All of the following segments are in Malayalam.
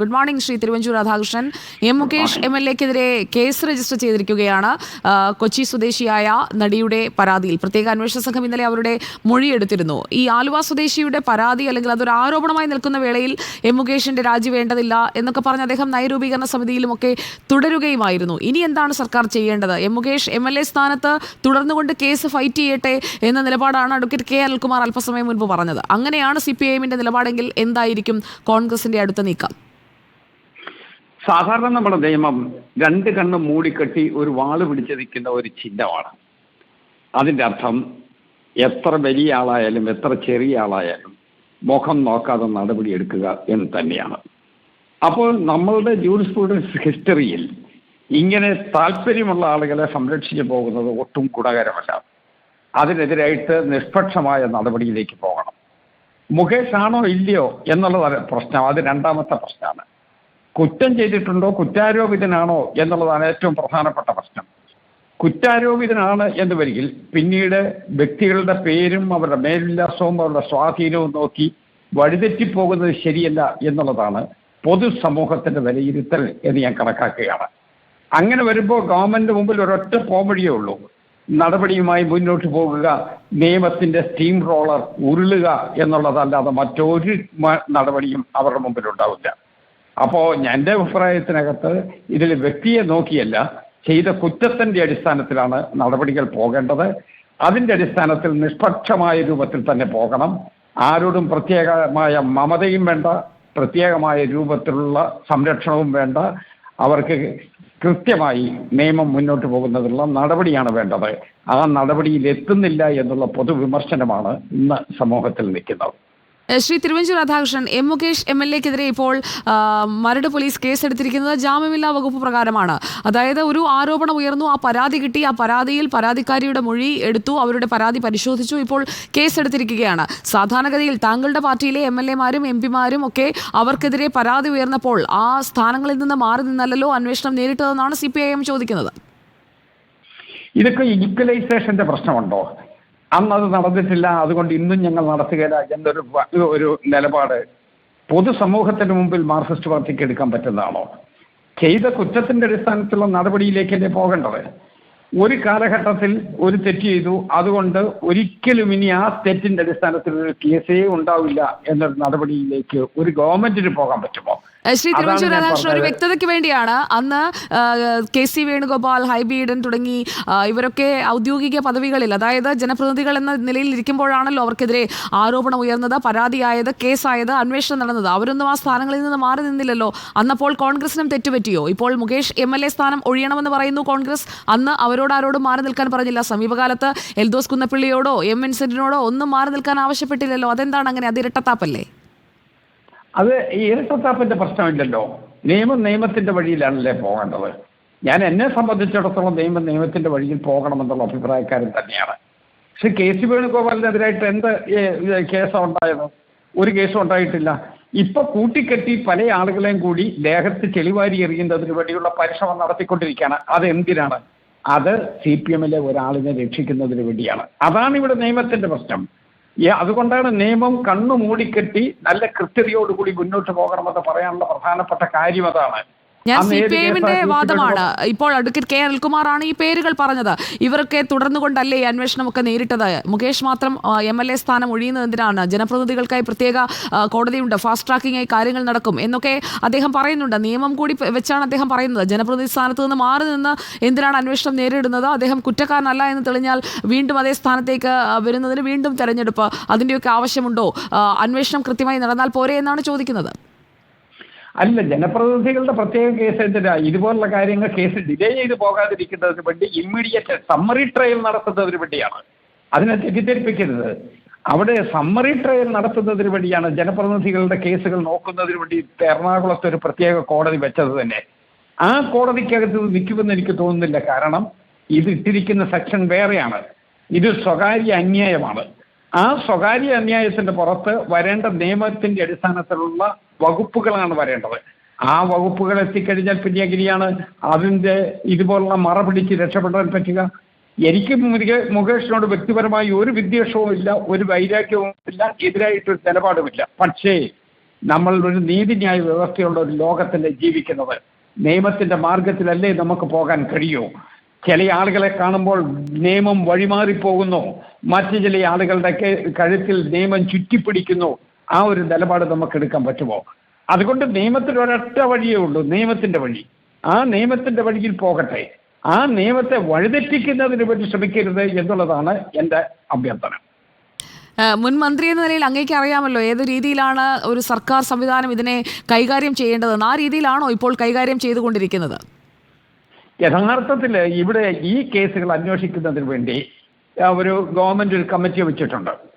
Good morning Shri Thiruvanchoor Radhakrishnan M. Mukesh M L എക്കെതിരെ case register ചെയ്തിരിക്കുകയാണ് കൊച്ചി സ്വദേശിയായ നടിയുടെ പരാതിയിൽ. പ്രത്യേക അന്വേഷണ സംഘം ഇന്നലെ അവരുടെ മൊഴിയെടുത്തിരുന്നു ഈ ആലുവ സ്വദേശിയുടെ പരാതി അല്ലെങ്കിൽ അതൊരു ആരോപണമായി നിൽക്കുന്ന വേളയിൽ എം മുകേഷിന്റെ രാജി വേണ്ടതില്ല എന്നൊക്കെ പറഞ്ഞ് അദ്ദേഹം നയരൂപീകരണ സമിതിയിലുമൊക്കെ തുടരുകയുമായിരുന്നു. ഇനി എന്താണ് സർക്കാർ ചെയ്യേണ്ടത്? M Mukesh M L A സ്ഥാനത്ത് തുടർന്നുകൊണ്ട് കേസ് ഫൈറ്റ് ചെയ്യട്ടെ എന്ന നിലപാടാണ് അഡ്വക്കേറ്റ് കെ. അനിൽകുമാർ അല്പസമയം മുൻപ് പറഞ്ഞത്. അങ്ങനെയാണ് സി പി ഐ എമ്മിന്റെ നിലപാടെങ്കിൽ എന്തായിരിക്കും കോൺഗ്രസിന്റെ അടുത്ത നീക്കം? സാധാരണ നമ്മുടെ നിയമം രണ്ട് കണ്ണ് മൂടിക്കെട്ടി ഒരു വാൾ പിടിച്ച് നിൽക്കുന്ന ഒരു ചിഹ്നമാണ്. അതിന്റെ അർത്ഥം എത്ര വലിയ ആളായാലും എത്ര ചെറിയ ആളായാലും മുഖം നോക്കാതെ നടപടി എടുക്കുക എന്ന് തന്നെയാണ്. അപ്പോൾ നമ്മളുടെ ജൂറിസ്പ്രൂഡൻസ് ഹിസ്റ്ററിയിൽ ഇങ്ങനെ താല്പര്യമുള്ള ആളുകളെ സംരക്ഷിച്ചു പോകുന്നത് ഒട്ടും ഗുണകരമല്ല. അതിനെതിരായിട്ട് നിഷ്പക്ഷമായ നടപടിയിലേക്ക് പോകണം. മുകേഷ് ആണോ ഇല്ലയോ എന്നുള്ളതാണ് പ്രശ്നം അത് രണ്ടാമത്തെ പ്രശ്നമാണ്. കുറ്റം ചെയ്തിട്ടുണ്ടോ കുറ്റാരോപിതനാണോ എന്നുള്ളതാണ് ഏറ്റവും പ്രധാനപ്പെട്ട പ്രശ്നം. കുറ്റാരോപിതനാണ് എന്ന് വരികിൽ പിന്നീട് വ്യക്തികളുടെ പേരും അവരുടെ മേൽവിലാസവും അവരുടെ സ്വാധീനവും നോക്കി വഴിതെറ്റിപ്പോകുന്നത് ശരിയല്ല എന്നുള്ളതാണ് പൊതുസമൂഹത്തിന്റെ വിലയിരുത്തൽ എന്ന് ഞാൻ കണക്കാക്കുകയാണ്. അങ്ങനെ വരുമ്പോൾ ഗവൺമെന്റ് മുമ്പിൽ ഒരൊറ്റ പോംവഴിയേ ഉള്ളൂ. നടപടിയുമായി മുന്നോട്ട് പോകുക നിയമത്തിന്റെ സ്റ്റീം റോളർ ഉരുളുക എന്നുള്ളതല്ലാതെ മറ്റൊരു നടപടിയും അവരുടെ മുമ്പിൽ ഉണ്ടാവില്ല അപ്പോ എന്റെ അഭിപ്രായത്തിനകത്ത് ഇതിൽ വ്യക്തിയെ നോക്കിയല്ല ചെയ്ത കുറ്റത്തിന്റെ അടിസ്ഥാനത്തിലാണ് നടപടികൾ പോകേണ്ടത്. അതിന്റെ അടിസ്ഥാനത്തിൽ നിഷ്പക്ഷമായ രൂപത്തിൽ തന്നെ പോകണം. ആരോടും പ്രത്യേകമായ മമതയും വേണ്ട പ്രത്യേകമായ രൂപത്തിലുള്ള സംരക്ഷണവും വേണ്ട. അവർക്ക് കൃത്യമായി നിയമം മുന്നോട്ട് പോകുന്നതിനുള്ള നടപടിയാണ് വേണ്ടത്. ആ നടപടിയിൽ എത്തുന്നില്ല എന്നുള്ള പൊതുവിമർശനമാണ് ഇന്ന് സമൂഹത്തിൽ നിൽക്കുന്നത്. Shri Thiruvanchoor Radhakrishnan M Mukesh M L എക്കെതിരെ ഇപ്പോൾ മരട് പോലീസ് കേസെടുത്തിരിക്കുന്നത് ജാമ്യമില്ലാ വകുപ്പ് പ്രകാരമാണ്. അതായത് ഒരു ആരോപണം ഉയർന്നു ആ പരാതി കിട്ടി ആ പരാതിയിൽ പരാതിക്കാരിയുടെ മൊഴി എടുത്തു അവരുടെ പരാതി പരിശോധിച്ചു ഇപ്പോൾ കേസെടുത്തിരിക്കുകയാണ്. സാധാരണഗതിയിൽ താങ്കളുടെ പാർട്ടിയിലെ എം എൽ എമാരും എം പിമാരും ഒക്കെ അവർക്കെതിരെ പരാതി ഉയർന്നപ്പോൾ ആ സ്ഥാനങ്ങളിൽ നിന്ന് മാറി നിന്നല്ലോ അന്വേഷണം നേരിട്ടതെന്നാണ് സി പി ഐ എം ചോദിക്കുന്നത്. ഇതൊക്കെ ഈക്വലൈസേഷന്റെ പ്രശ്നമുണ്ടോ? അന്ന് അത് നടന്നിട്ടില്ല. അതുകൊണ്ട് ഇന്നും ഞങ്ങൾ നടത്തുകയില്ല എന്നൊരു ഒരു നിലപാട് പൊതുസമൂഹത്തിന് മുമ്പിൽ മാർക്സിസ്റ്റ് പാർട്ടിക്ക് എടുക്കാൻ പറ്റുന്നതാണോ ചെയ്ത കുറ്റത്തിന്റെ അടിസ്ഥാനത്തിലുള്ള നടപടിയിലേക്കല്ലേ പോകേണ്ടത്? ഒരു കാലഘട്ടത്തിൽ ഒരു തെറ്റ് ചെയ്തു. അതുകൊണ്ട് ഒരിക്കലും ഇനി ആ തെറ്റിന്റെ അടിസ്ഥാനത്തിൽ ഒരു കേസേ ഉണ്ടാവില്ല എന്നൊരു നടപടിയിലേക്ക് ഒരു ഗവൺമെന്റിന് പോകാൻ പറ്റുമോ? ശ്രീ തിരുവഞ്ചൂർ രാധാകൃഷ്ണൻ ഒരു. വ്യക്തതയ്ക്ക് വേണ്ടിയാണ് അന്ന് കെ സി വേണുഗോപാൽ ഹൈബീഡൻ തുടങ്ങി ഇവരൊക്കെ ഔദ്യോഗിക പദവികളിൽ അതായത് ജനപ്രതിനിധികൾ എന്ന നിലയിൽ ഇരിക്കുമ്പോഴാണല്ലോ അവർക്കെതിരെ ആരോപണം ഉയർന്നത് പരാതിയായത് കേസായത് അന്വേഷണം നടന്നത്. അവരൊന്നും ആ സ്ഥാനങ്ങളിൽ നിന്ന് മാറി നിന്നില്ലല്ലോ. അന്നപ്പോൾ കോൺഗ്രസിനും തെറ്റുപറ്റിയോ? ഇപ്പോൾ മുകേഷ് എം എൽ എ സ്ഥാനം ഒഴിയണമെന്ന് പറയുന്നു കോൺഗ്രസ്. അന്ന് അവരോട് ആരോടും മാറി നിൽക്കാൻ പറഞ്ഞില്ല. സമീപകാലത്ത് എൽദോസ് കുന്നപ്പിള്ളിയോടോ എം വിൻസെന്റിനോടോ ഒന്നും മാറി നിൽക്കാൻ ആവശ്യപ്പെട്ടില്ലല്ലോ. അതെന്താണ് അങ്ങനെ? അത് ഇരട്ടത്താപ്പല്ലേ? അത് ഈ ഇരട്ടത്താപ്പിന്റെ പ്രശ്നമില്ലല്ലോ. നിയമം നിയമത്തിന്റെ വഴിയിലാണല്ലേ പോകേണ്ടത്. ഞാൻ എന്നെ സംബന്ധിച്ചിടത്തോളം നിയമം നിയമത്തിന്റെ വഴിയിൽ പോകണമെന്നുള്ള അഭിപ്രായക്കാരൻ തന്നെയാണ്. പക്ഷെ കെ സി വേണുഗോപാലിനെതിരായിട്ട് എന്ത് കേസാണ് ഉണ്ടായത് ഒരു കേസും ഉണ്ടായിട്ടില്ല. ഇപ്പൊ കൂട്ടിക്കെട്ടി പല ആളുകളെയും കൂടി ദേഹത്ത് ചെളിവാരി എറിയുന്നതിന് വേണ്ടിയുള്ള പരിശ്രമം നടത്തിക്കൊണ്ടിരിക്കുകയാണ്. അത് എന്തിനാണ് അത് സി പി എമ്മിലെ ഒരാളിനെ രക്ഷിക്കുന്നതിന് വേണ്ടിയാണ്. അതാണ് ഇവിടെ നിയമത്തിന്റെ പ്രശ്നം. അതുകൊണ്ടാണ് നിയമം കണ്ണു മൂടിക്കെട്ടി നല്ല കൃത്യതയോടുകൂടി മുന്നോട്ട് പോകണമെന്ന് പറയാനുള്ള പ്രധാനപ്പെട്ട കാര്യം അതാണ്. ഞാൻ സി പി എമ്മിന്റെ വാദമാണ്. ഇപ്പോൾ അഡ്വക്കേറ്റ് കെ അനിൽകുമാറാണ് ഈ പേരുകൾ പറഞ്ഞത്. ഇവരൊക്കെ തുടർന്നുകൊണ്ടല്ലേ ഈ അന്വേഷണമൊക്കെ നേരിട്ടത്? മുകേഷ് മാത്രം എം എൽ എ സ്ഥാനം ഒഴിയുന്നതിനാണ് ജനപ്രതിനിധികൾക്കായി പ്രത്യേക കോടതിയുണ്ട്. ഫാസ്റ്റ് ട്രാക്കിംഗായി കാര്യങ്ങൾ നടക്കും എന്നൊക്കെ അദ്ദേഹം പറയുന്നുണ്ട്. നിയമം കൂടി വെച്ചാണ് അദ്ദേഹം പറയുന്നത്. ജനപ്രതിനിധി സ്ഥാനത്ത് നിന്ന് മാറി നിന്ന് എന്തിനാണ് അന്വേഷണം നേരിടുന്നത്? അദ്ദേഹം കുറ്റക്കാരനല്ല എന്ന് തെളിഞ്ഞാൽ വീണ്ടും അതേ സ്ഥാനത്തേക്ക് വരുന്നതിന് വീണ്ടും തെരഞ്ഞെടുപ്പ് അതിന്റെയൊക്കെ ആവശ്യമുണ്ടോ? അന്വേഷണം കൃത്യമായി നടന്നാൽ പോരെ എന്നാണ് ചോദിക്കുന്നത്. അല്ല ജനപ്രതിനിധികളുടെ പ്രത്യേക കേസ് എന്തിനാ? ഇതുപോലുള്ള കാര്യങ്ങൾ കേസ് ഡിലേ ചെയ്ത് പോകാതിരിക്കുന്നതിന് വേണ്ടി ഇമ്മീഡിയറ്റ് സമ്മറി ട്രയൽ നടത്തുന്നതിന് വേണ്ടിയാണ്. അതിനെ തെറ്റിദ്ധരിപ്പിക്കരുത്. അവിടെ സമ്മറി ട്രയൽ നടത്തുന്നതിന് വേണ്ടിയാണ് ജനപ്രതിനിധികളുടെ കേസുകൾ നോക്കുന്നതിന് വേണ്ടി എറണാകുളത്ത് ഒരു പ്രത്യേക കോടതി വെച്ചത് തന്നെ. ആ കോടതിക്കകത്ത് നിൽക്കുമെന്ന് എനിക്ക് തോന്നുന്നില്ല. കാരണം ഇത് ഇട്ടിരിക്കുന്ന സെക്ഷൻ വേറെയാണ്. ഇത് സ്വകാര്യ അന്യായമാണ്. ആ സ്വകാര്യ അന്യായത്തിന്റെ പുറത്ത് വരേണ്ട നിയമത്തിന്റെ അടിസ്ഥാനത്തിലുള്ള വകുപ്പുകളാണ് വരേണ്ടത്. ആ വകുപ്പുകൾ എത്തിക്കഴിഞ്ഞാൽ പിന്നെ എങ്ങനെയാണ് അതിന്റെ ഇതുപോലുള്ള മറ പിടിച്ച് രക്ഷപ്പെടാൻ പറ്റുക? എനിക്ക് മുകേഷിനോട് വ്യക്തിപരമായി ഒരു വിദ്വേഷവും ഇല്ല ഒരു വൈരാഗ്യവും ഇല്ല എതിരായിട്ടൊരു നിലപാടുമില്ല. പക്ഷേ നമ്മൾ ഒരു നീതിന്യായ വ്യവസ്ഥയുള്ള ഒരു ലോകത്തല്ലേ ജീവിക്കുന്നത് നിയമത്തിന്റെ മാർഗത്തിലല്ലേ നമുക്ക് പോകാൻ കഴിയൂ. ചില ആളുകളെ കാണുമ്പോൾ നിയമം വഴിമാറിപ്പോകുന്നു. മറ്റു ചില ആളുകളുടെ കഴുത്തിൽ നിയമം ചുറ്റിപ്പിടിക്കുന്നു. ആ ഒരു നിലപാട് നമുക്ക് എടുക്കാൻ പറ്റുമോ? അതുകൊണ്ട് നിയമത്തിൽ ഒരൊറ്റ വഴിയേ ഉള്ളൂ നിയമത്തിന്റെ വഴി. ആ നിയമത്തിന്റെ വഴിയിൽ പോകട്ടെ. ആ നിയമത്തെ വഴിതെറ്റിക്കുന്നതിന് വേണ്ടി ശ്രമിക്കരുത് എന്നുള്ളതാണ് എന്റെ അഭ്യർത്ഥന. മുൻ മന്ത്രി എന്ന നിലയിൽ അങ്ങേക്ക് അറിയാമല്ലോ ഏത് രീതിയിലാണ് ഒരു സർക്കാർ സംവിധാനം ഇതിനെ കൈകാര്യം ചെയ്യേണ്ടതെന്ന്. ആ രീതിയിലാണോ ഇപ്പോൾ കൈകാര്യം ചെയ്തുകൊണ്ടിരിക്കുന്നത്? യഥാർത്ഥത്തിൽ ഇവിടെ ഈ കേസുകൾ അന്വേഷിക്കുന്നതിന് വേണ്ടി ഒരു ഗവൺമെന്റ് ഒരു കമ്മിറ്റി വെച്ചിട്ടുണ്ട്.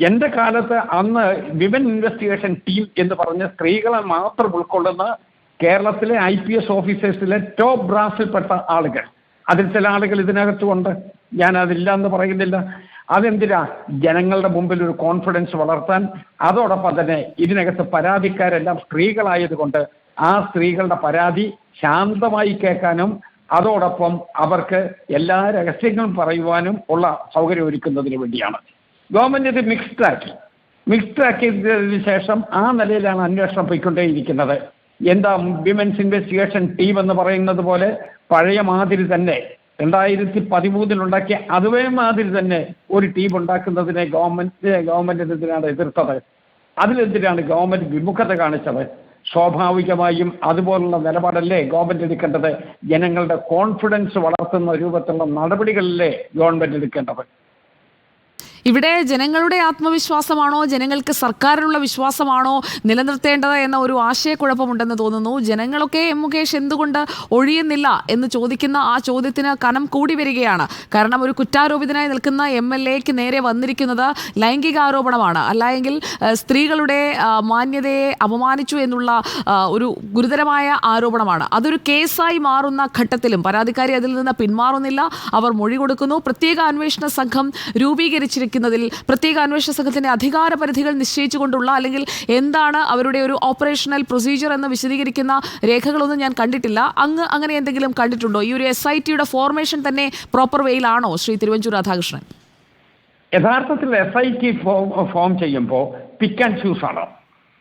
എന്റെ കാലത്ത് അന്ന് വിമൻ ഇൻവെസ്റ്റിഗേഷൻ ടീം എന്ന് പറഞ്ഞ സ്ത്രീകളെ മാത്രം ഉൾക്കൊള്ളുന്ന കേരളത്തിലെ ഐ പി എസ് ഓഫീസേഴ്സിലെ ടോപ്പ് ബ്രാസിൽപ്പെട്ട ആളുകൾ. അതിൽ ചില ആളുകൾ ഇതിനകത്തുമുണ്ട് ഞാൻ അതില്ല എന്ന് പറയുന്നില്ല. അതെന്തിനാ? ജനങ്ങളുടെ മുമ്പിൽ ഒരു കോൺഫിഡൻസ് വളർത്താൻ അതോടൊപ്പം തന്നെ ഇതിനകത്ത് പരാതിക്കാരെല്ലാം സ്ത്രീകളായതുകൊണ്ട് ആ സ്ത്രീകളുടെ പരാതി ശാന്തമായി കേൾക്കാനും അതോടൊപ്പം അവർക്ക് എല്ലാ രഹസ്യങ്ങളും പറയുവാനും ഉള്ള സൗകര്യം ഒരുക്കുന്നതിന് വേണ്ടിയാണ്. ഗവൺമെന്റ് ഇത് മിക്സ്ഡ് ആക്കി. മിക്സ്ഡ് ആക്കിയതിന് ശേഷം ആ നിലയിലാണ് അന്വേഷണം പോയിക്കൊണ്ടേയിരിക്കുന്നത്. എന്താ വിമൻസ് ഇൻവെസ്റ്റിഗേഷൻ ടീം എന്ന് പറയുന്നത് പോലെ പഴയ മാതിരി തന്നെ രണ്ടായിരത്തി പതിമൂന്നിലുണ്ടാക്കിയ അതുവേ മാതിരി തന്നെ ഒരു ടീം ഉണ്ടാക്കുന്നതിനെ ഗവൺമെന്റ് ഗവൺമെന്റ് എന്തിനാണ് എതിർത്തത്? അതിലെന്തിനാണ് ഗവൺമെന്റ് വിമുഖത കാണിച്ചത്? സ്വാഭാവികമായും അതുപോലുള്ള നിലപാടല്ലേ ഗവൺമെന്റ് എടുക്കേണ്ടത്? ജനങ്ങളുടെ കോൺഫിഡൻസ് വളർത്തുന്ന രൂപത്തിലുള്ള നടപടികളല്ലേ ഗവൺമെന്റ് എടുക്കേണ്ടത്? ഇവിടെ ജനങ്ങളുടെ ആത്മവിശ്വാസമാണോ? ജനങ്ങൾക്ക് സർക്കാരിലുള്ള വിശ്വാസമാണോ? നിലനിർത്തേണ്ടത് എന്ന ഒരു ആശയക്കുഴപ്പമുണ്ടെന്ന് തോന്നുന്നു. ജനങ്ങളൊക്കെ എം മുകേഷ് എന്തുകൊണ്ട് ഒഴിയുന്നില്ല എന്ന് ചോദിക്കുന്ന ആ ചോദ്യത്തിന് കനം കൂടി വരികയാണ്. കാരണം ഒരു കുറ്റാരോപിതനായി നിൽക്കുന്ന എം എൽ എക്ക് നേരെ വന്നിരിക്കുന്നത് ലൈംഗിക ആരോപണമാണ് അല്ലായെങ്കിൽ സ്ത്രീകളുടെ മാന്യതയെ അപമാനിച്ചു എന്നുള്ള ഒരു ഗുരുതരമായ ആരോപണമാണ്. അതൊരു കേസായി മാറുന്ന ഘട്ടത്തിലും പരാതിക്കാരി അതിൽ നിന്ന് പിന്മാറുന്നില്ല. അവർ മൊഴി കൊടുക്കുന്നു. പ്രത്യേക അന്വേഷണ സംഘം രൂപീകരിച്ചിരിക്കുന്നതിൽ പ്രത്യേക അന്വേഷണ സംഘത്തിന്റെ അധികാര പരിധികൾ നിശ്ചയിച്ചുകൊണ്ടുള്ള അല്ലെങ്കിൽ എന്താണ് അവരുടെ ഒരു ഓപ്പറേഷണൽ പ്രൊസീജിയർ എന്ന് വിശദീകരിക്കുന്ന രേഖകളൊന്നും ഞാൻ കണ്ടിട്ടില്ല. അങ്ങ് അങ്ങനെ എന്തെങ്കിലും കണ്ടിട്ടുണ്ടോ? ഈ ഒരു എസ് ഐ ടിയുടെ ഫോർമേഷൻ തന്നെ പ്രോപ്പർ വേയിലാണോ ശ്രീ തിരുവഞ്ചൂർ രാധാകൃഷ്ണൻ. യഥാർത്ഥത്തിൽ എസ് ഐ ടി ഫോം ചെയ്യുമ്പോൾ പിക്ക് ആൻഡ് ചൂസ് ആണ്.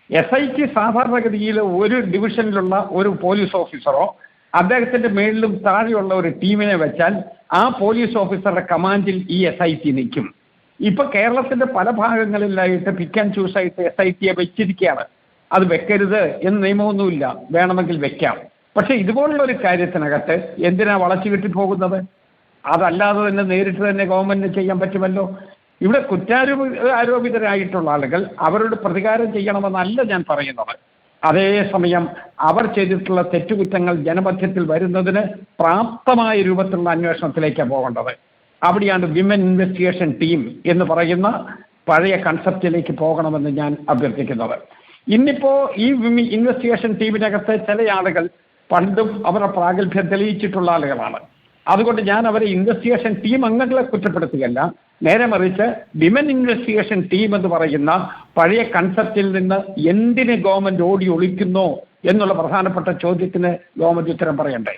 എസ് ഐ ടി സാധാരണഗതിയിൽ ഒരു ഡിവിഷനിലുള്ള ഒരു പോലീസ് ഓഫീസറോ അദ്ദേഹത്തിന്റെ മേളിലും താഴെയുള്ള ഒരു ടീമിനെ വെച്ചാൽ ആ പോലീസ് ഓഫീസറുടെ കമാൻഡിൽ ഈ എസ് ഐ ടി നിൽക്കും. ഇപ്പൊ കേരളത്തിന്റെ പല ഭാഗങ്ങളിലായിട്ട് പിക്ക് ആൻഡ് ചൂസ് ആയിട്ട് എസ് ഐ ടിയെ വെച്ചിരിക്കുകയാണ്. അത് വെക്കരുത് എന്ന് നിയമമൊന്നുമില്ല. വേണമെങ്കിൽ വെക്കാം. പക്ഷെ ഇതുപോലുള്ള ഒരു കാര്യത്തിനകത്ത് എന്തിനാ വളച്ചു കിട്ടി പോകുന്നത്? അതല്ലാതെ തന്നെ നേരിട്ട് തന്നെ ഗവൺമെന്റിന് ചെയ്യാൻ പറ്റുമല്ലോ? ഇവിടെ കുറ്റാരോപ ആരോപിതരായിട്ടുള്ള ആളുകൾ അവരോട് പ്രതികാരം ചെയ്യണമെന്നല്ല ഞാൻ പറയുന്നത്. അതേസമയം അവർ ചെയ്തിട്ടുള്ള തെറ്റുകുറ്റങ്ങൾ ജനമധ്യത്തിൽ വരുന്നതിന് പ്രാപ്തമായ രൂപത്തിലുള്ള അന്വേഷണത്തിലേക്കാണ് പോകേണ്ടത്. അവിടെയാണ് വിമൻ ഇൻവെസ്റ്റിഗേഷൻ ടീം എന്ന് പറയുന്ന പഴയ കൺസെപ്റ്റിലേക്ക് പോകണമെന്ന് ഞാൻ അഭ്യർത്ഥിക്കുന്നത്. ഇന്നിപ്പോ ഈ വിമി ഇൻവെസ്റ്റിഗേഷൻ ടീമിനകത്ത് ചില ആളുകൾ പണ്ടും അവരുടെ പ്രാഗൽഭ്യം തെളിയിച്ചിട്ടുള്ള ആളുകളാണ്. അതുകൊണ്ട് ഞാൻ അവരെ ഇൻവെസ്റ്റിഗേഷൻ ടീം അംഗങ്ങളെ കുറ്റപ്പെടുത്തുകയല്ല. നേരെ മറിച്ച് വിമൻ ഇൻവെസ്റ്റിഗേഷൻ ടീം എന്ന് പറയുന്ന പഴയ കൺസെപ്റ്റിൽ നിന്ന് എന്തിന് ഗവൺമെന്റ് ഓടി ഒളിക്കുന്നു എന്നുള്ള പ്രധാനപ്പെട്ട ചോദ്യത്തിന് ഗവൺമെന്റ് ഉത്തരം പറയണ്ടേ?